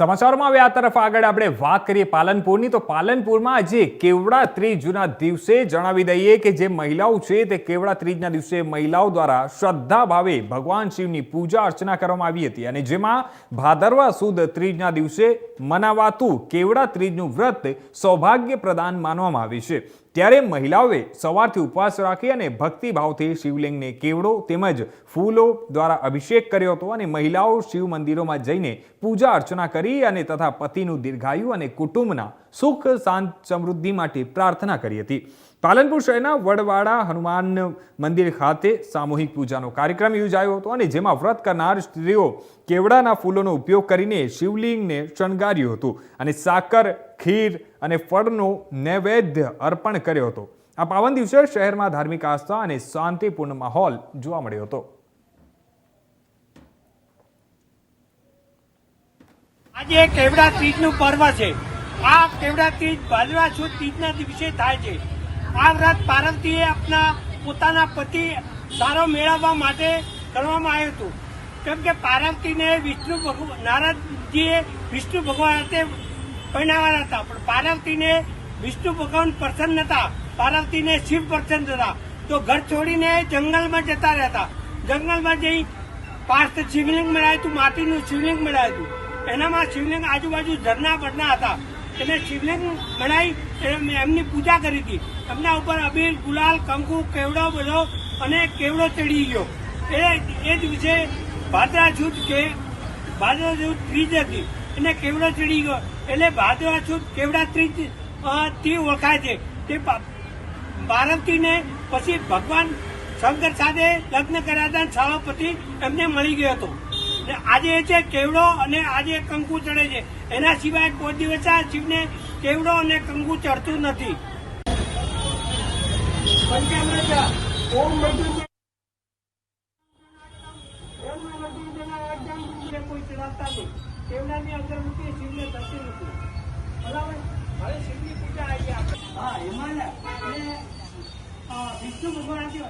સમાચારમાં હવે આ તરફ આગળ આપણે વાત કરીએ પાલનપુરની. તો પાલનપુરમાં આજે કેવડા ત્રીજના દિવસે જણાવી દઈએ કે જે મહિલાઓ છે તે કેવડા ત્રીજના દિવસે મહિલાઓ દ્વારા શ્રદ્ધા ભાવે ભગવાન શિવની પૂજા અર્ચના કરવામાં આવી હતી. અને જેમાં ભાદરવા સુદ ત્રીજના દિવસે મનાવાતું કેવડા ત્રીજનું વ્રત સૌભાગ્ય પ્રદાન માનવામાં આવે છે. ત્યારે મહિલાઓએ સવારથી ઉપવાસ રાખી અને ભક્તિભાવથી શિવલિંગને કેવડો તેમજ ફૂલો દ્વારા અભિષેક કર્યો હતો અને મહિલાઓ શિવ મંદિરોમાં જઈને પૂજા અર્ચના કરી અને તથા પતિનું દીર્ઘાયુ અને કુટુંબના સુખ, શાંત, સમૃદ્ધિ માટે પ્રાર્થના કરી હતી. પાલનપુર શહેરના વડવાડા હનુમાન મંદિર ખાતે સામૂહિક પૂજાનો કાર્યક્રમ યોજાયો હતો અને જેમાં વ્રત કરનાર સ્ત્રીઓ કેવડાના ફૂલોનો ઉપયોગ કરીને શિવલિંગને શણગાર્યું હતું અને સાકર ખીર અને ફળનો નૈવેદ્ય અર્પણ કર્યો હતો. આ પાવન દિવસે શહેરમાં ધાર્મિક આસ્થા અને શાંતિપૂર્ણ માહોલ જોવા મળ્યો હતો. આજે કેવડા તીજનું પર્વ છે. આ કેવડા તીજ ભાદરવા સુદ ત્રીજના દિવસે થાય છે. આ વ્રત પાર્વતીએ આપના પોતાના પતિ સારો મેળવવા માટે કરવામાં આવ્યું હતું. કેમ કે પાર્વતીને વિષ્ણુ નારદજીએ વિષ્ણુ ભગવાન હાથે હતા. પણ પાર્વતીને વિષ્ણુ ભગવાન પ્રસન્ન હતા. પાર્વતીને શિવ પ્રસન્ન હતા. તો ઘર છોડીને જંગલમાં જતા રહ્યા હતા જંગલમાં જઈ પાર્થ શિવલિંગ મળાયું હતું, માટીનું શિવલિંગ મળાયું હતું. એનામાં શિવલિંગ આજુબાજુ ઝરના બરના હતા. એને શિવલિંગ બનાવી એમ- એમની પૂજા કરી હતી. એમના ઉપર અબીર ગુલાલ, કંકુ, કેવડો બધો અને કેવડો ચડી ગયો. એ એ દિવસે ભાદરા જૂથ કે ભાદરા જૂથ ત્રીજ હતી એને કેવડો ચડી ગયો. એટલે ભાદરા સુદ કેવડા ત્રીજથી ઓળખાય છે. તે પાર્વતીને પછી ભગવાન શંકર સાથે લગ્ન કર્યા હતા અને સભાપતિ એમને મળી ગયો હતો. આજે એ છે કેવડો અને આજે કંકુ ચડે છે. એના સિવાય કોઈ દિવસ આ શિવને કેવડો અને કંકુ ચડતું નથી. કોઈ ચડાવતા નહીં. કેવડાની અંદર મૂકીએ, શિવને થતું નથી બરાબર? હવે શિવની પૂજા આવી હા એમાં ને. વિષ્ણુ ભગવાન આજે